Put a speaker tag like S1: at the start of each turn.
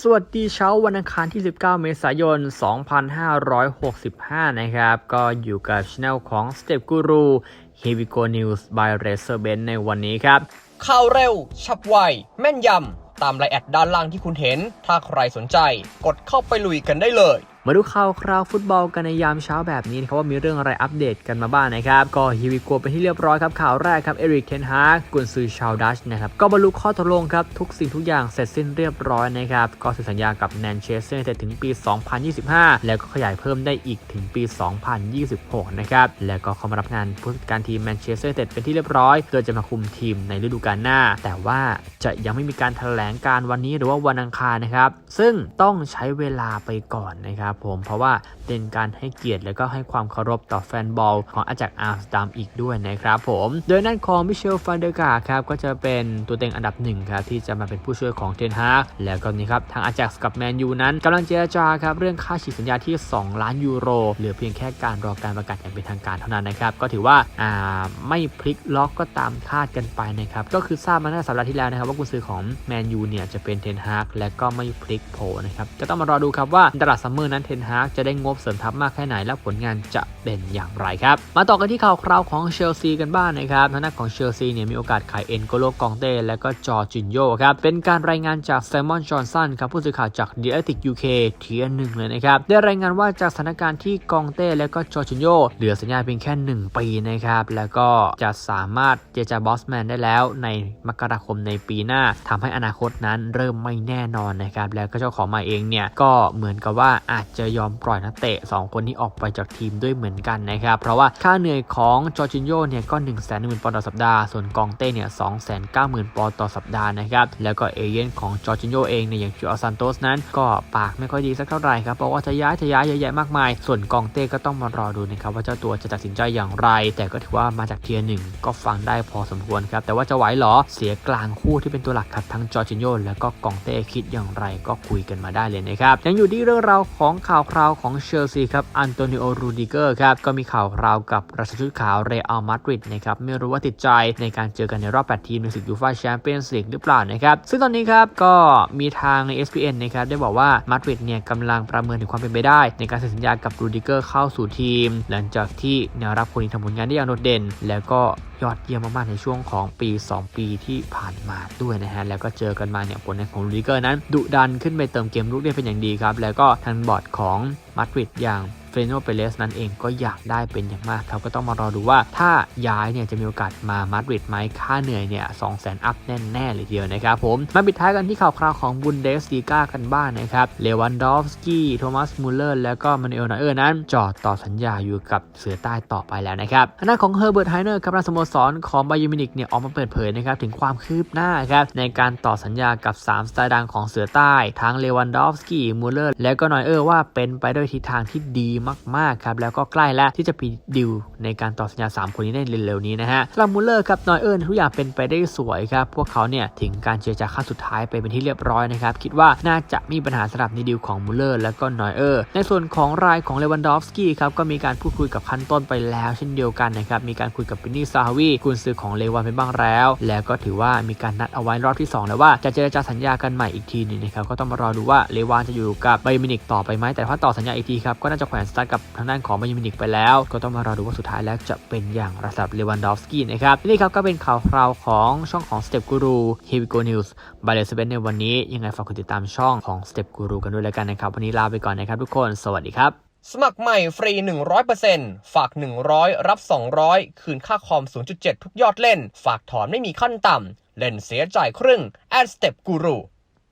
S1: สวัสดีเช้าวันอังคารที่ 19 เมษายน 2565 นะครับ ก็อยู่กับช anel ของ Step Guru Here we go News by r a z e r b e n ในวันนี้ครับ
S2: ข่าวเร็ว ฉับไว แม่นยำ ตามไลน์แอดด้านล่างที่คุณเห็น ถ้าใครสนใจ กดเข้าไปลุยกันได้เลย
S1: มาดูข่าวคราวฟุตบอลกันในยามเช้าแบบนี้นะครับว่ามีเรื่องอะไรอัปเดตกันมาบ้างนะครับ ก็ฮิวิโกเป็นที่เรียบร้อยครับข่าวแรกครับเอริกเทนฮากกุนซือชาวดัชนะครับก็บรรลุข้อตกลงครับทุกสิ่งทุกอย่างเสร็จสิ้นเรียบร้อยนะครับก็เซ็นสัญญากับแมนเชสเตอร์ยูไนเต็ดถึงปี 2025 แล้วก็ขยายเพิ่มได้อีกถึงปี 2026 นะครับแล้วก็เข้ามารับงานผู้จัดการทีมแมนเชสเตอร์ยูไนเต็ดเป็นที่เรียบร้อยโดยจะมาคุมทีมในฤดูกาลหน้า แต่ว่าจะยังไม่มีการแถลงการวันนี้หรือว่าวันอังคารนะครับซึ่งต้องใช้เวลาไปก่อนนะครับผมเพราะว่าเป็นการให้เกียรติและก็ให้ความเคารพต่อแฟนบอลของอาจากอาร์มสตามอีกด้วยนะครับผมโดยนั่นของมิเชลฟันเดอร์กาครับก็จะเป็นตัวเต็งอันดับหนึ่งครับที่จะมาเป็นผู้ช่วยของเทนฮากแล้วก็นี่ครับทางอาจากกับแมนยูนั้นกำลังเจรจาครับเรื่องค่าฉีกสัญญาที่ 2 ล้านยูโรเหลือเพียงแค่การรอการประกาศอย่างเป็นทางการเท่านั้นนะครับก็ถือว่าอ่าไม่พลิกล็อกก็ตามคาดกันไปนะครับก็คือทราบมาตั้งแต่สัปดาห์ที่แล้วนะครับว่ากุญซือของแมนยูเนี่ยจะเป็นเทนฮากและก็ไม่พลิกโผนะครับก็ต้องมารอดูครับว่าตลาดซัมเมอร์นั้นเทนฮากจะได้งบเสริมทัพมากแค่ไหน และผลงานจะเป็นอย่างไรครับ มาต่อกันที่ข่าวคราวของเชลซีกันบ้างนะครับทางด้านของเชลซีเนี่ยมีโอกาสขายเอ็นโกโลกองเต้และก็จอจินโยครับเป็นการรายงานจากแซมอนจอห์นสันครับผู้สื่อข่าวจาก The Athletic UK เทียหนึ่งเลยนะครับได้รายงานว่าจากสถานการณ์ที่กองเต้และก็จอจินโยเหลือสัญญาเพียงแค่ 1 ปีนะครับแล้วก็จะสามารถเจจาบอสแมนได้แล้วในมกราคมในปีหน้าทำให้อนาคตนั้นเริ่มไม่แน่นอนนะครับแล้วก็เจ้าของมาเองเนี่ยก็เหมือนกับว่าอาจจะยอมปล่อยนักเตะ 2 คนนี้ออกไปจากทีมด้วยเหมือนกันนะครับ เพราะว่าค่าเหนื่อยของจอร์จินโยเนี่ยก็1 1 0 0 0 0ปอนด์ต่อสัปดาห์ ส่วนกองเต้เนี่ย290,000ปอนด์ต่อสัปดาห์นะครับ แล้วก็เอเย่นของจอร์จินโยเองเนี่ยอย่างจูอัลซันโตสนั้น ก็ปากไม่ค่อยดีสักเท่าไหร่ครับ เพราะว่าจะย้ายจะย้ายเยอะแยะมากมาย ส่วนกองเต้ก็ต้องมารอดูนะครับว่าเจ้าตัวจะตัดสินใจอย่างไร แต่ก็ถือว่ามาจากเทียร์หนึ่งก็ฟังได้พอสมควรครับ แต่ว่าจะไหวหรอ เสียกลางคู่ที่เป็นตัวหลักครับทั้งจอร์จินโยและก็กองเต้คิดอย่างไรก็คุยกันมาได้เลยนะครับ ยังอยู่ที่เรื่องราวของข่าวคราวของเชลซีครับอันโตนิโอรูดิเกอร์ครับก็มีข่าวคราวกับรัชชุดขาวเรอัลมาดริดนะครับไม่รู้ว่าติดใจในการเจอกันในรอบ 8 ทีมในศึกยูฟ่าแชมเปี้ยนส์ลีกหรือเปล่านะครับซึ่งตอนนี้ครับก็มีทาง ESPN นะครับได้บอกว่ามาดริดเนี่ยกำลังประเมินถึงความเป็นไปได้ ในการเซ็นสัญญากับรูดิเกอร์เข้าสู่ทีม หลังจากที่แนวรับคนนี้ทำผลงานได้อย่างโดดเด่น แล้วก็ยอดเยี่ยมมากๆในช่วงของปี 2 ปีที่ผ่านมาด้วยนะฮะแล้วก็เจอกันมาเนี่ยผลงานของรูดิเกอร์นั้นดุดันขึ้นไปเติมเกมลุกได้เป็นอย่างดีครับแล้วก็ทางบอร์ดของมาดริดอย่าง เฟรโนเปเรสนั้นเองก็อยากได้เป็นอย่างมากครับก็ต้องมารอดูว่าถ้าย้ายเนี่ยจะมีโอกาสมามาดริดไหมค่าเหนื่อยเนี่ยสองแสนอัพแน่ๆเลยทีเดียวนะครับผมมาปิดท้ายกันที่ข่าวคราวของบุนเดสลีกากันบ้างนะครับเลวันดอฟสกี้โทมัสมูลเลอร์แล้วก็มานูเอลนอยเออร์นั้นจอดต่อสัญญาอยู่กับเสือใต้ต่อไปแล้วนะครับทางด้าของเฮอร์เบิร์ตไฮเนอร์ครับประธานสโมสรของไบยอร์มินิกเนี่ยออกมาเปิดเผยนะครับถึงความคืบหน้าครับในการต่อสัญญากับ 3สไตล์ดังของเสือใต้ ทั้งเลวันดอฟสกี้มูลเลอร์แล้วก็นอยเออร์ว่าเป็นไปด้วยทิศทางที่ดีมากๆครับแล้วก็ใกล้แล้วที่จะปีดิวในการต่อสัญญา 3 คนนี้ได้เร็วๆนี้นะฮะสำหรับมูเลอร์ครับนอยเออร์นทุกอย่างเป็นไปได้สวยครับพวกเขาเนี่ยถึงการเจรจาขั้นสุดท้ายไปเป็นที่เรียบร้อยนะครับคิดว่าน่าจะมีปัญหาสำหรับในดิวของมูเลอร์แล้วก็นอยเออร์ในส่วนของรายของเลวันดอฟสกี้ครับก็มีการพูดคุยกับขั้นต้นไปแล้ว เช่นเดียวกันนะครับมีการคุยกับปินนี่ซาฮาวีกุนซือของเลวันไปบ้างแล้ว แล้วก็ถือว่ามีการนัดเอาไว้รอบที่ 2 แล้วว่าจะเจรจาสัญญากันใหม่อีกทีหนึงนะครับก็ต้องมารอดูว่าเลวานจะอยู่กับไบมินิกต่อไปไหมแต่ถ้าต่อสัญญาอีกทีครับก็น่าจะแขวนตาร์กับทางด้านของไบมินิกไปแล้ว ก็ต้องมารอดูว่าสุดท้ายแล้วจะเป็นอย่างไรสำหรับเลวันดอฟสกี้นะครับนี่ครับก็เป็นข่าวคราวของช่องของ Step Guru h e v i g o News บายเลสเบนในวันนี้ยังไงฝากกดติดตามช่องของ Step Guru กันด้วยแล้วกันนะครับ วันนี้ลาไปก่อนนะครับทุกคนสวัสดีครับ
S2: สมัครใหม่ฟรี 100%ฝาก 100 รับ 200 คืนค่าคอม 0.7 ทุกยอดเล่น ฝากถอนไม่มีขั้นต่ำเล่นเสียจ่ายครึ่ง แอดสเต็ปกูรู